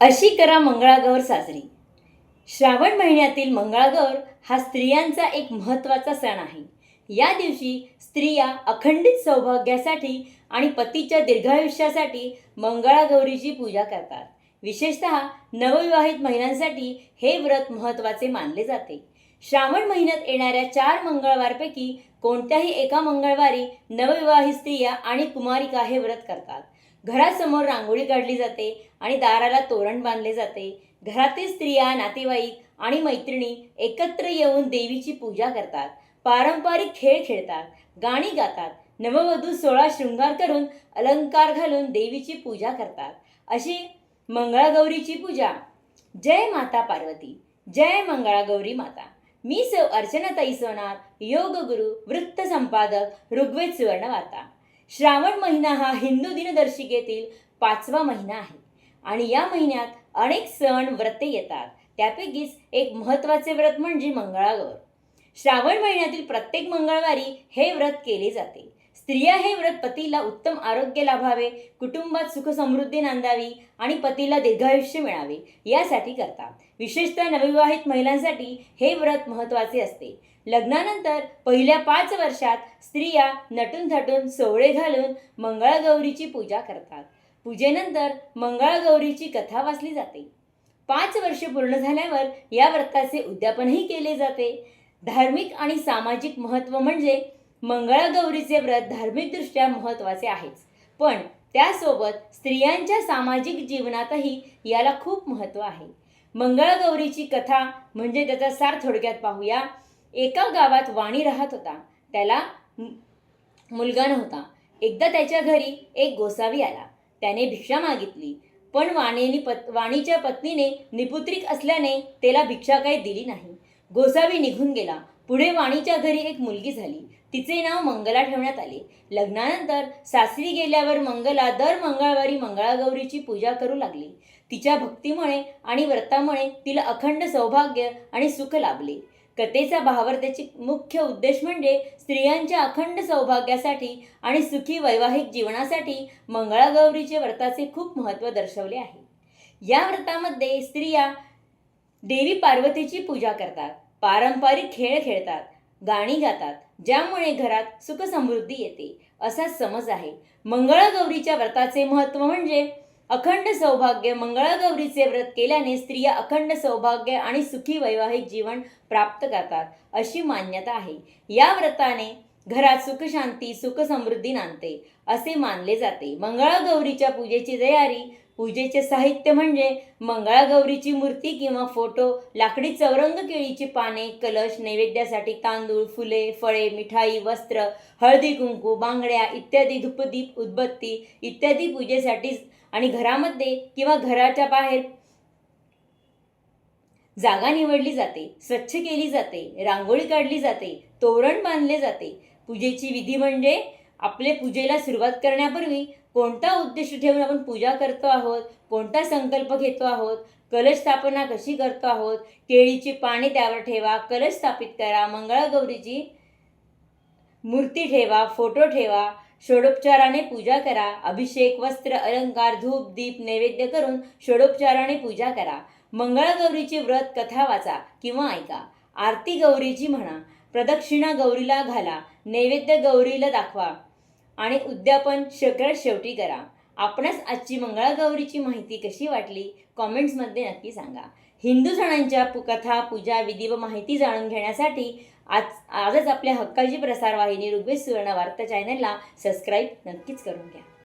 अशी करा मंगळागौर साजरी. श्रावण महिन्यातील मंगळागौर हा स्त्रियांचा एक महत्त्वाचा सण आहे. या दिवशी स्त्रिया अखंडित सौभाग्यासाठी आणि पतीच्या दीर्घायुष्यासाठी मंगळागौरीची पूजा करतात. विशेषतः नवविवाहित महिलांसाठी हे व्रत महत्त्वाचे मानले जाते. श्रावण महिन्यात येणाऱ्या चार मंगळवारपैकी कोणत्याही एका मंगळवारी नवविवाहित स्त्रिया आणि कुमारिका हे व्रत करतात. घरासमोर रांगोळी काढली जाते आणि दाराला तोरण बांधले जाते. घरातील स्त्रिया नातेवाईक आणि मैत्रिणी एकत्र येऊन देवीची पूजा करतात. पारंपरिक खेळ खेळतात गाणी गातात नववधू सोळा शृंगार करून अलंकार घालून देवीची पूजा करतात. अशी मंगळागौरीची पूजा. जय माता पार्वती. जय मंगळागौरी माता. मी सौ अर्चनाताई सोनार योग गुरु वृत्त संपादक ऋग्वेद सुवर्ण वार्ता श्रावण महिना हा हिंदू दिनदर्शिकेतील पाचवा महिना आहे. आणि या महिन्यात अनेक सण व्रते येतात. त्यापैकीच एक महत्त्वाचे व्रत म्हणजे मंगळागौर. श्रावण महिन्यातील प्रत्येक मंगळवारी हे व्रत केले जाते. स्त्रिया हे व्रत पतीला उत्तम आरोग्य लाभावे कुटुंबात सुख समृद्धी नांदावी आणि पतीला दीर्घायुष्य मिळावे यासाठी करतात. विशेषतः नवविवाहित महिलांसाठी हे व्रत महत्त्वाचे असते. लग्नानंतर पहिल्या पाच वर्षात स्त्रिया नटून थटून सोवळे घालून मंगळागौरीची पूजा करतात. पूजेनंतर मंगळागौरीची कथा वाचली जाते. पाच वर्ष पूर्ण झाल्यावर या व्रताचे उद्यापनही केले जाते. धार्मिक आणि सामाजिक महत्त्व म्हणजे मंगळागौरीचे व्रत धार्मिकदृष्ट्या महत्त्वाचे आहेच. पण त्यासोबत स्त्रियांच्या सामाजिक जीवनातही याला खूप महत्त्व आहे. मंगळागौरीची कथा म्हणजे त्याचा सार थोडक्यात पाहूया. एका गावात वाणी राहत होता. त्याला मुलगा नव्हता. एकदा त्याच्या घरी एक गोसावी आला. त्याने भिक्षा मागितली. पण वाणीने पत वाणीच्या पत्नीने निपुत्रिक असल्याने त्याला भिक्षा काही दिली नाही. गोसावी निघून गेला. पुढे वाणीच्या घरी एक मुलगी झाली. तिचे नाव मंगला ठेवण्यात आले. लग्नानंतर सासरी गेल्यावर मंगला दर मंगळवारी मंगळागौरीची पूजा करू लागली. तिच्या भक्तीमुळे आणि व्रतामुळे तिला अखंड सौभाग्य आणि सुख लाभले. कथेचा भावार्थाची मुख्य उद्देश म्हणजे स्त्रियांच्या अखंड सौभाग्यासाठी आणि सुखी वैवाहिक जीवनासाठी मंगळागौरीचे व्रताचे खूप महत्त्व दर्शवले आहे. या व्रतामध्ये स्त्रिया देवी पार्वतीची पूजा करतात पारंपरिक खेळ खेळतात गाणी गातात ज्यामुळे घरात सुख समृद्धी येते असा समज आहे. मंगळागौरीच्या व्रताचे महत्त्व म्हणजे अखंड सौभाग्य मंगळागौरीचे व्रत केल्याने स्त्रिया अखंड सौभाग्य आणि सुखी वैवाहिक जीवन प्राप्त करतात अशी मान्यता आहे. या व्रताने घरात सुखशांती सुखसमृद्धी सुख समृद्धी नांदते असे मानले जाते. मंगळागौरीच्या पूजेची तयारी पूजेचे साहित्य म्हणजे मंगळागौरीची मूर्ती किंवा फोटो लाकडी चौरंग केळीची पाने कलश नैवेद्यासाठी तांदूळ फुले फळे मिठाई वस्त्र हळदी कुंकू बांगड्या इत्यादी धूपदीप उदबत्ती इत्यादी पूजेसाठी आणि घरामध्ये किंवा घराच्या बाहेर जागा निवडली जाते स्वच्छ केली जाते रांगोळी काढली जाते तोरण बांधले जाते. पूजेची विधी म्हणजे आपले पूजेला सुरुवात करण्यापूर्वी कोणता उद्देश ठेवून आपण पूजा करतो आहोत? कोणता संकल्प घेतो आहोत? कलश स्थापना कशी करतो आहोत? केळीची पाने त्यावर ठेवा कलश स्थापित करा मंगळागौरीची मूर्ती ठेवा फोटो ठेवा षोडोपचाराने पूजा करा अभिषेक वस्त्र अलंकार धूप दीप नैवेद्य करून षोडोपचाराने पूजा करा. मंगळागौरीची व्रत कथा वाचा किंवा ऐका. आरती गौरीची म्हणा प्रदक्षिणा गौरीला घाला नैवेद्य गौरीला दाखवा. आणि उद्यापन सगळ्यात शेवटी करा. आपणास आजची मंगळागौरीची माहिती कशी वाटली कॉमेंट्समध्ये नक्की सांगा. हिंदू सणांच्या पु कथा पूजा विधी व माहिती जाणून घेण्यासाठी आज आजच आपल्या हक्काची प्रसारवाहिनी ऋग्वेद सुवर्ण वार्ता चॅनलला सबस्क्राईब नक्कीच करून घ्या.